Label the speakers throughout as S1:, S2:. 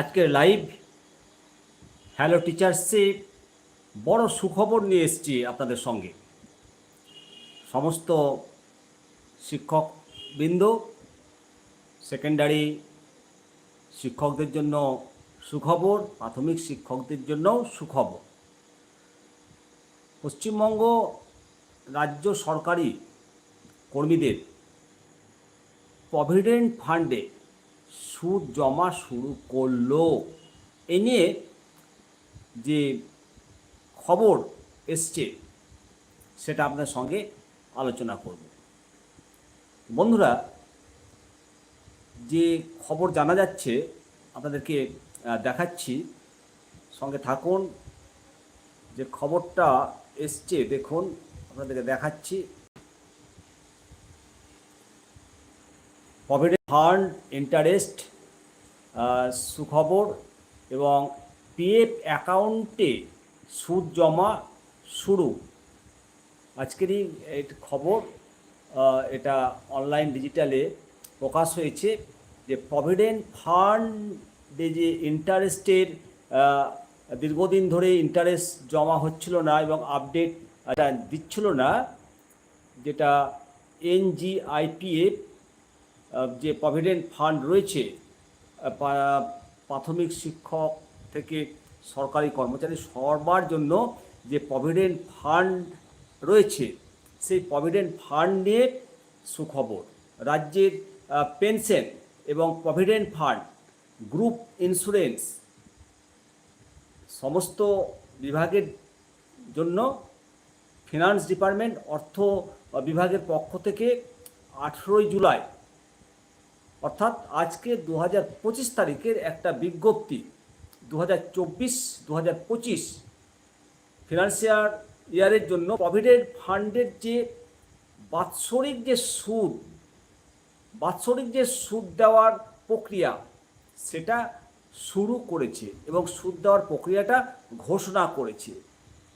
S1: আজকের live hello টিচার্সে বড় সুখবর নিয়ে এসছি আপনাদের সঙ্গে। সমস্ত শিক্ষকবৃন্দ সেকেন্ডারি শিক্ষকদের জন্য সুখবর, প্রাথমিক শিক্ষকদের জন্যও সুখবর। পশ্চিমবঙ্গ রাজ্য সরকারি কর্মীদের প্রভিডেন্ট ফান্ডে সুদ জমা শুরু করল। এ নিয়ে যে খবর এসছে, সেটা আপনার সঙ্গে আলোচনা করব। বন্ধুরা, যে খবর জানা যাচ্ছে, আপনাদেরকে দেখাচ্ছি। সঙ্গে থাকুন, যে খবরটা এসছে, দেখুন, আপনাদেরকে দেখাচ্ছি। প্রভিডেন্ট ফান্ড, ইন্টারেস্ট সুখবর এবং পিএফ অ্যাকাউন্টে সুদ জমা শুরু। আজকেরই খবর এটা অনলাইন ডিজিটালে প্রকাশ হয়েছে যে প্রভিডেন্ট ফান্ডে যে ইন্টারেস্টের দীর্ঘদিন ধরে ইন্টারেস্ট জমা হচ্ছিল না এবং আপডেট দিচ্ছিল না, যেটা এনজিআইপিএফ যে প্রভিডেন্ট ফান্ড রয়েছে প্রাথমিক শিক্ষক থেকে সরকারি কর্মচারী সবার জন্য যে প্রভিডেন্ট ফান্ড রয়েছে, সেই প্রভিডেন্ট ফান্ড নিয়ে সুখবর। রাজ্যের পেনশন এবং প্রভিডেন্ট ফান্ড, গ্রুপ ইন্স্যুরেন্স সমস্ত বিভাগের জন্য ফিনান্স ডিপার্টমেন্ট অর্থ বিভাগের পক্ষ থেকে আঠেরোই জুলাই অর্থাৎ আজকে দু হাজার পঁচিশ তারিখের একটা বিজ্ঞপ্তি। দু হাজার চব্বিশ দু হাজার পঁচিশ ফিনান্সিয়াল ইয়ারের জন্য প্রভিডেন্ট ফান্ডের যে বাৎসরিক যে সুদ, বাৎসরিক যে সুদ দেওয়ার প্রক্রিয়া, সেটা শুরু করেছে এবং সুদ দেওয়ার প্রক্রিয়াটা ঘোষণা করেছে।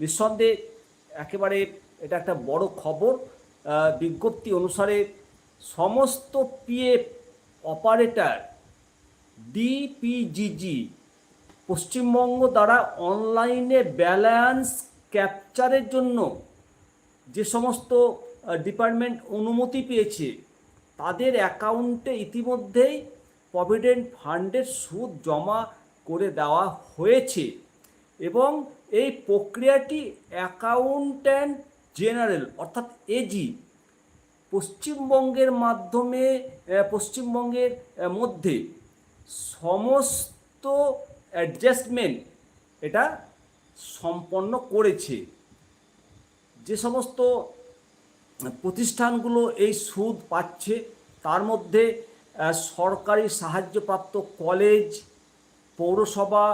S1: নিঃসন্দেহে একেবারে এটা একটা বড় খবর। বিজ্ঞপ্তি অনুসারে সমস্ত পিএফ অপারেটর ডিপিজিজি পশ্চিমবঙ্গ দ্বারা অনলাইনে ব্যালেন্স ক্যাপচারের জন্য যে সমস্ত ডিপার্টমেন্ট অনুমতি পেয়েছে, তাদের অ্যাকাউন্টে ইতিমধ্যেই প্রভিডেন্ট ফান্ডের সুদ জমা করে দেওয়া হয়েছে এবং এই প্রক্রিয়াটি অ্যাকাউন্ট্যান্ট জেনারেল অর্থাৎ এজি পশ্চিমবঙ্গের মাধ্যমে পশ্চিমবঙ্গের মধ্যে সমস্ত অ্যাডজাস্টমেন্ট এটা সম্পন্ন করেছে। যে সমস্ত প্রতিষ্ঠানগুলো এই সুদ পাচ্ছে, তার মধ্যে সরকারি সাহায্যপ্রাপ্ত কলেজ পৌরসভা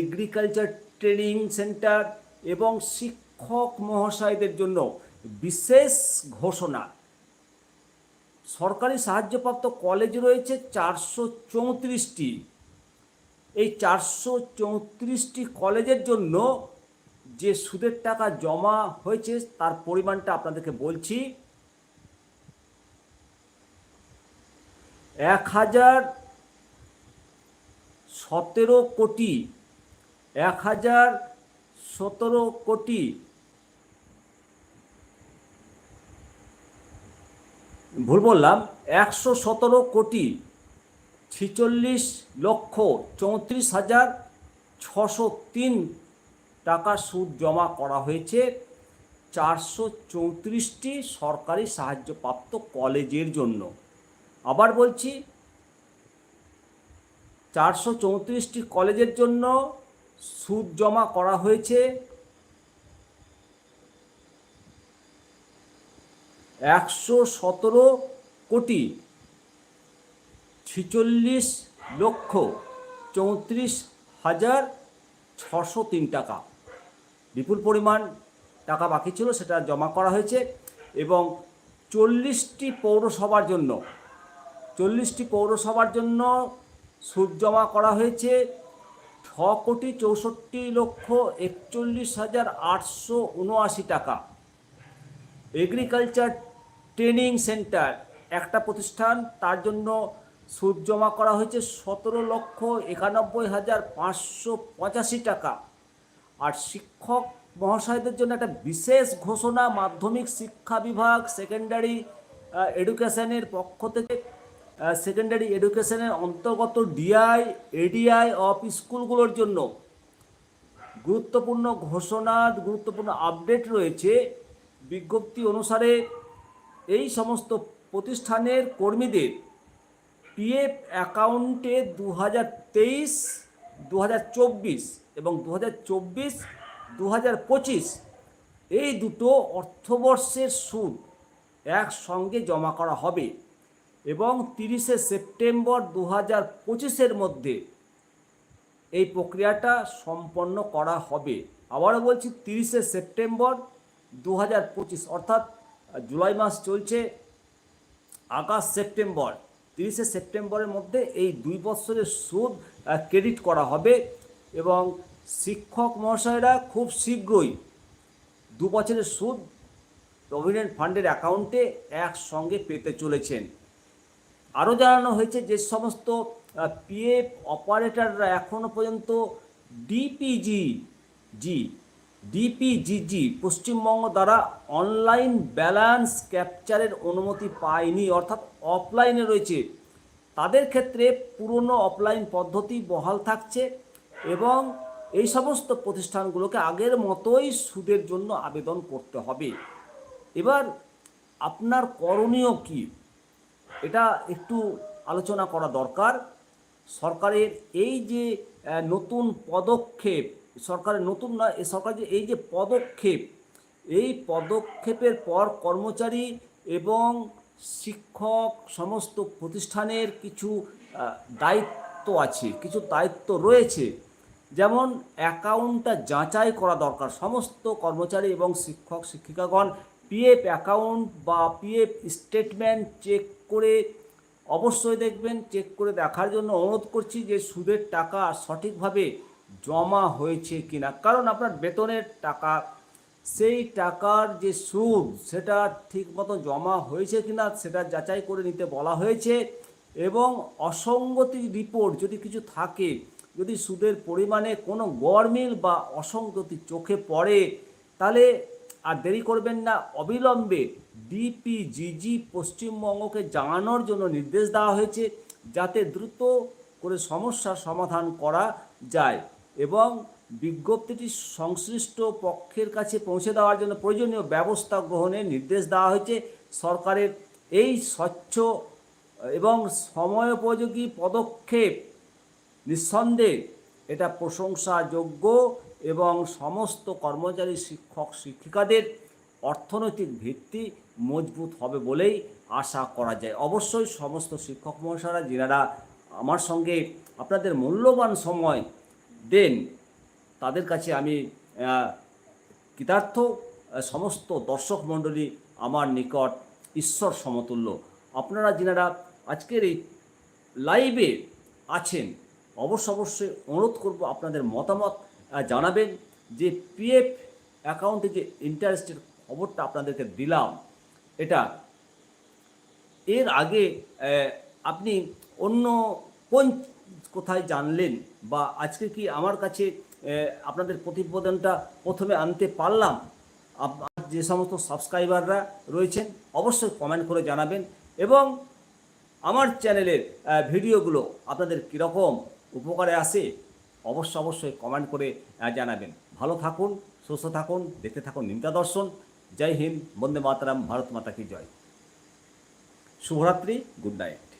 S1: এগ্রিকালচার ট্রেনিং সেন্টার এবং শিক্ষক মহাশয়দের জন্য বিশেষ ঘোষণা। সরকারি সাহায্যপ্রাপ্ত কলেজ রয়েছে চারশো চৌত্রিশটি। এই চারশো চৌত্রিশটি কলেজের জন্য যে সুদের টাকা জমা হয়েছে, তার পরিমাণটা আপনাদেরকে বলছি। এক হাজার সতেরো কোটি, এক হাজার সতেরো কোটি ভুল বললাম, একশো সতেরো কোটি ছিচল্লিশ লক্ষ চৌত্রিশ হাজার ছশো তিন টাকা সুদ জমা করা হয়েছে। চারশো চৌত্রিশটি সরকারি সাহায্যপ্রাপ্ত কলেজের জন্য। আবার বলছি, চারশো চৌত্রিশটি কলেজের জন্য সুদ জমা করা হয়েছে। একশো সতেরো কোটি ছিচল্লিশ লক্ষ চৌত্রিশ হাজার ছশো তিন টাকা। বিপুল পরিমাণ টাকা বাকি ছিল, সেটা জমা করা হয়েছে এবং চল্লিশটি পৌরসভার জন্য, চল্লিশটি পৌরসভার জন্য সুদ জমা করা হয়েছে ছ কোটি চৌষট্টি লক্ষ একচল্লিশ হাজার আটশো উনআশি টাকা। এগ্রিকালচার ট্রেনিং সেন্টার, একটা প্রতিষ্ঠান, তার জন্য সুদ জমা করা হয়েছে সতেরো লক্ষ একানব্বই হাজার পাঁচশো পঁচাশি টাকা। আর শিক্ষক মহাশয়দের জন্য একটা বিশেষ ঘোষণা, মাধ্যমিক শিক্ষা বিভাগ সেকেন্ডারি এডুকেশনের পক্ষ থেকে সেকেন্ডারি এডুকেশনের অন্তর্গত ডিআই এডিআই অফ স্কুলগুলোর জন্য গুরুত্বপূর্ণ ঘোষণা, গুরুত্বপূর্ণ আপডেট রয়েছে। বিজ্ঞপ্তি অনুসারে এই সমস্ত প্রতিষ্ঠানের কর্মীদের পিএফ অ্যাকাউন্টে দু হাজার তেইশ দু হাজার চব্বিশ এবং দু হাজার চব্বিশ দু হাজার পঁচিশ এই দুটো অর্থবর্ষের সুদ একসঙ্গে জমা করা হবে এবং তিরিশে সেপ্টেম্বর দু হাজার পঁচিশের মধ্যে এই প্রক্রিয়াটা সম্পন্ন করা হবে। আবারও বলছি, তিরিশে সেপ্টেম্বর দু হাজার পঁচিশ, অর্থাৎ জুলাই মাস চলছে আগস্ট সেপ্টেম্বর। তিরিশে সেপ্টেম্বরের মধ্যে এই দুই বছরের সুদ ক্রেডিট করা হবে এবং শিক্ষক মহাশয়রা খুব শীঘ্রই দু বছরের সুদ প্রভিডেন্ট ফান্ডের অ্যাকাউন্টে একসঙ্গে পেতে চলেছেন। আরও জানানো হয়েছে যে সমস্ত পিএফ অপারেটররা এখনও পর্যন্ত ডিপিজি জি ডিপিজিজি পশ্চিমবঙ্গ দ্বারা অনলাইন ব্যালেন্স ক্যাপচারের অনুমতি পায়নি, অর্থাৎ অফলাইনে রয়েছে। তাদের ক্ষেত্রে পুরনো অফলাইন পদ্ধতি বহাল থাকছে এবং এই সমস্ত প্রতিষ্ঠানগুলোকে আগের মতোই সুদের জন্য আবেদন করতে হবে। এবার আপনার করণীয় কী? এটা একটু আলোচনা করা দরকার। সরকারের এই যে নতুন পদক্ষেপ সরকারের নতুন না সরকার যে এই যে পদক্ষেপ, এই পদক্ষেপের পর কর্মচারী এবং শিক্ষক সমস্ত প্রতিষ্ঠানের কিছু দায়িত্ব আছে, কিছু দায়িত্ব রয়েছে। যেমন অ্যাকাউন্টটা যাচাই করা দরকার। সমস্ত কর্মচারী এবং শিক্ষক, শিক্ষিকাগণ পিএফ অ্যাকাউন্ট বা পিএফ স্টেটমেন্ট চেক করে অবশ্যই দেখবেন, চেক করে দেখার জন্য অনুরোধ করছি যে সুদের টাকা সঠিকভাবে জমা হয়েছে কিনা। কারণ আপনার বেতনের টাকা, সেই টাকার যে সুদ, সেটা ঠিক মতো জমা হয়েছে কিনা সেটা যাচাই করে নিতে বলা হয়েছে এবং অসঙ্গতি রিপোর্ট যদি কিছু থাকে, যদি সুদের পরিমাণে কোনো গরমিল বা অসঙ্গতি চোখে পড়ে, তাহলে আর দেরি করবেন না। অবিলম্বে ডিপিজিজি পশ্চিমবঙ্গকে জানানোর জন্য নির্দেশ দেওয়া হয়েছে যাতে দ্রুত করে সমস্যার সমাধান করা যায়। এবং বিজ্ঞপ্তিটি সংশ্লিষ্ট পক্ষের কাছে পৌঁছে দেওয়ার জন্য প্রয়োজনীয় ব্যবস্থা গ্রহণের নির্দেশ দেওয়া হয়েছে। সরকারের এই স্বচ্ছ এবং সময়োপযোগী পদক্ষেপ নিঃসন্দেহে এটা প্রশংসাযোগ্য এবং সমস্ত কর্মচারী শিক্ষক শিক্ষিকাদের অর্থনৈতিক ভিত্তি মজবুত হবে বলেই আশা করা যায়। অবশ্যই সমস্ত শিক্ষক মহাশয়রা যিনারা আমার সঙ্গে আপনাদের মূল্যবান সময় দেন তাদের কাছে আমি কৃতার্থ সমস্ত দর্শক মণ্ডলী আমার নিকট ঈশ্বর সমতুল্য। আপনারা যিনারা আজকের এই লাইভে আছেন, অবশ্য অবশ্যই অনুরোধ করব আপনাদের মতামত জানাবেন যে পিএফ অ্যাকাউন্টে যে ইন্টারেস্টের খবরটা আপনাদেরকে দিলাম, এটা এর আগে আপনি অন্য কোন কোথায় জানলেন বা আজকে কি আমার কাছে আপনাদের প্রতিবেদনটা প্রথমে আনতে পারলাম? আপনার যে সমস্ত সাবস্ক্রাইবাররা রয়েছেন, অবশ্যই কমেন্ট করে জানাবেন এবং আমার চ্যানেলের ভিডিওগুলো আপনাদের কীরকম উপকারে আসে, অবশ্য অবশ্যই কমেন্ট করে জানাবেন। ভালো থাকুন, সুস্থ থাকুন, দেখতে থাকুন নিমতা দর্শন। জয় হিন্দ, বন্দে মাতারাম, ভারত মাতা কি জয়। শুভরাত্রি, গুড নাইট।